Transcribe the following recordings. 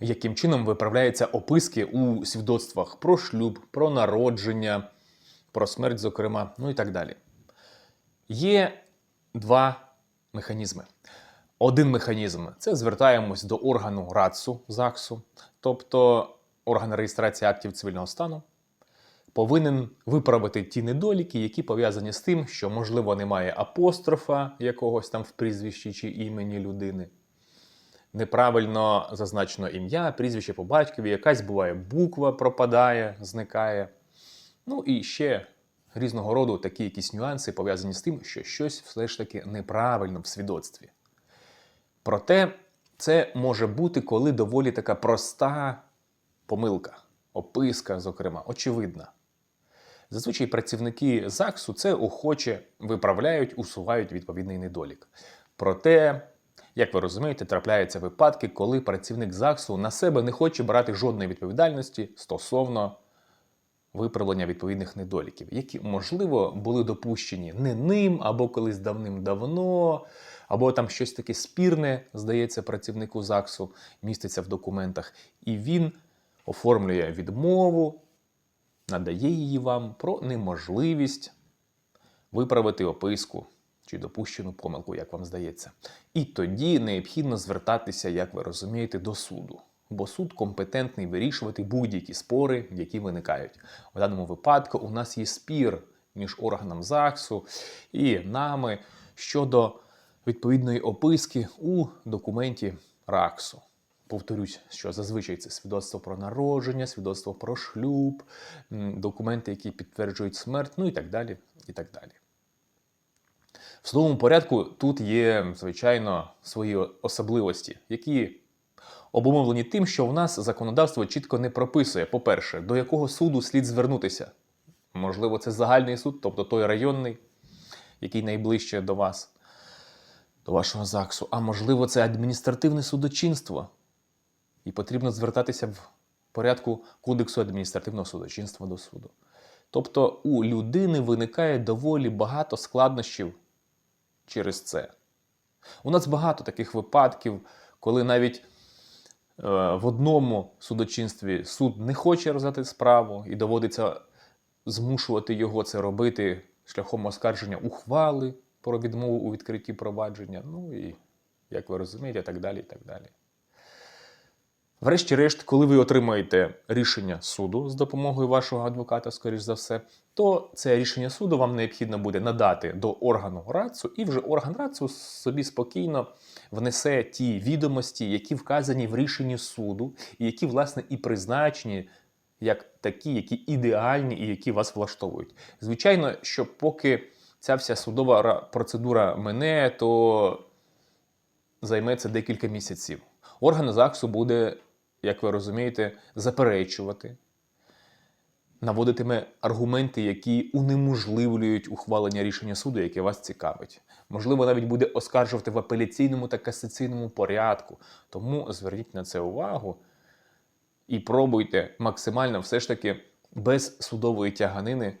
яким чином виправляються описки у свідоцтвах про шлюб, про народження, про смерть, зокрема, ну і так далі. Є два механізми. Один механізм це звертаємось до органу РАЦУ ЗАГСу, тобто орган реєстрації актів цивільного стану, повинен виправити ті недоліки, які пов'язані з тим, що, можливо, немає апострофа якогось там в прізвищі чи імені людини. Неправильно зазначено ім'я, прізвище по батькові, якась буває буква пропадає, зникає. Ну і ще різного роду такі якісь нюанси пов'язані з тим, що щось все ж таки неправильно в свідоцтві. Проте це може бути, коли доволі така проста помилка, описка, зокрема, очевидна. Зазвичай працівники ЗАГСу це охоче виправляють, усувають відповідний недолік. Проте, як ви розумієте, трапляються випадки, коли працівник ЗАГСу на себе не хоче брати жодної відповідальності стосовно виправлення відповідних недоліків, які, можливо, були допущені не ним або колись давним-давно, або там щось таке спірне, здається, працівнику ЗАГСу міститься в документах, і він оформлює відмову, надає її вам про неможливість виправити описку чи допущену помилку, як вам здається. І тоді необхідно звертатися, як ви розумієте, до суду. Бо суд компетентний вирішувати будь-які спори, які виникають. У даному випадку у нас є спір між органом ЗАГСу і нами щодо відповідної описки у документі РАКСу. Повторюсь, що зазвичай це свідоцтво про народження, свідоцтво про шлюб, документи, які підтверджують смерть, ну і так далі. І так далі. В судовому порядку тут є, звичайно, свої особливості, які обумовлені тим, що в нас законодавство чітко не прописує, по-перше, до якого суду слід звернутися. Можливо, це загальний суд, тобто той районний, який найближче до вас, до вашого ЗАГСу. А можливо, це адміністративне судочинство. І потрібно звертатися в порядку Кодексу адміністративного судочинства до суду. Тобто у людини виникає доволі багато складнощів через це. У нас багато таких випадків, коли навіть е, в одному судочинстві суд не хоче розв'язати справу і доводиться змушувати його це робити шляхом оскарження ухвали про відмову у відкритті провадження. Ну і, як ви розумієте, так далі. і так далі. Врешті-решт, коли ви отримаєте рішення суду з допомогою вашого адвоката, скоріш за все, то це рішення суду вам необхідно буде надати до органу РАЦУ, і вже орган РАЦУ собі спокійно внесе ті відомості, які вказані в рішенні суду, і які, власне, і призначені як такі, які ідеальні і які вас влаштовують. Звичайно, що поки ця вся судова процедура мине, то займеться декілька місяців. Орган ЗАГСу буде, як ви розумієте, заперечувати, наводитиме аргументи, які унеможливлюють ухвалення рішення суду, яке вас цікавить. Можливо, навіть буде оскаржувати в апеляційному та касаційному порядку. Тому зверніть на це увагу і пробуйте максимально все ж таки без судової тяганини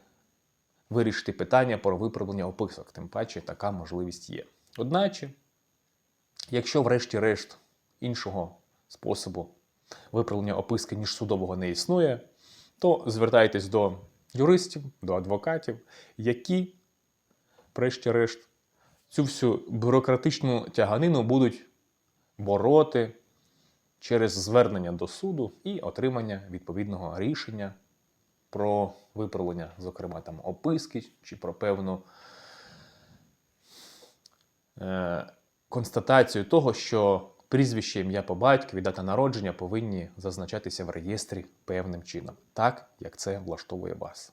вирішити питання про виправлення описок. Тим паче така можливість є. Одначе, якщо, врешті-решт, іншого способу виправлення описки, ніж судового не існує, то звертайтесь до юристів, до адвокатів, які, врешті-решт, цю всю бюрократичну тяганину будуть бороти через звернення до суду і отримання відповідного рішення про виправлення, зокрема, там описки чи про певну е, констатацію того, що прізвище, ім'я по батькові, дата народження повинні зазначатися в реєстрі певним чином, так як це влаштовує вас.